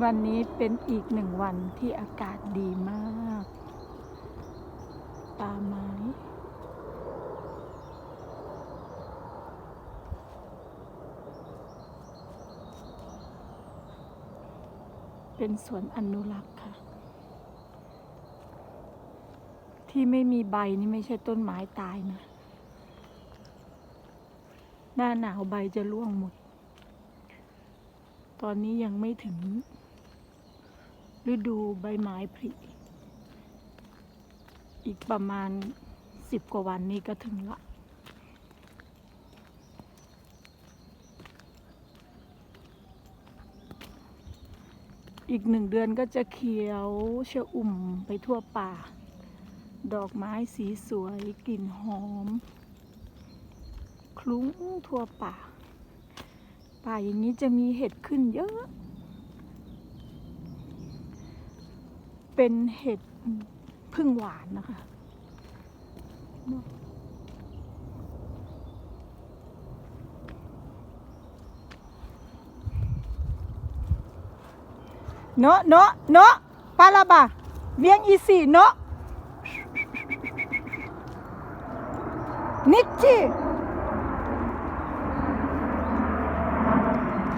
วันนี้เป็นอีกหนึ่งวันที่อากาศดีมากป่าไม้เป็นสวนอนุรักษ์ค่ะ ที่ไม่มีใบนี่ไม่ใช่ต้นไม้ตายนะ หน้าหนาวใบจะร่วงหมด ตอนนี้ยังไม่ถึง ฤดูใบไม้ผลิอีกประมาณสิบกว่าวันนี้ก็ถึงละอีกหนึ่งเดือนก็จะเขียวชะอุ่มไปทั่วป่า ดอกไม้สีสวยกลิ่นหอม คลุ้งทั่วป่า ป่าอย่างนี้จะมีเห็ดขึ้นเยอะ เป็นเห็ดพึ่งหวานนะคะเนาะเนาะเนาะปาลาบาเวียงอีสีเนาะนิจจี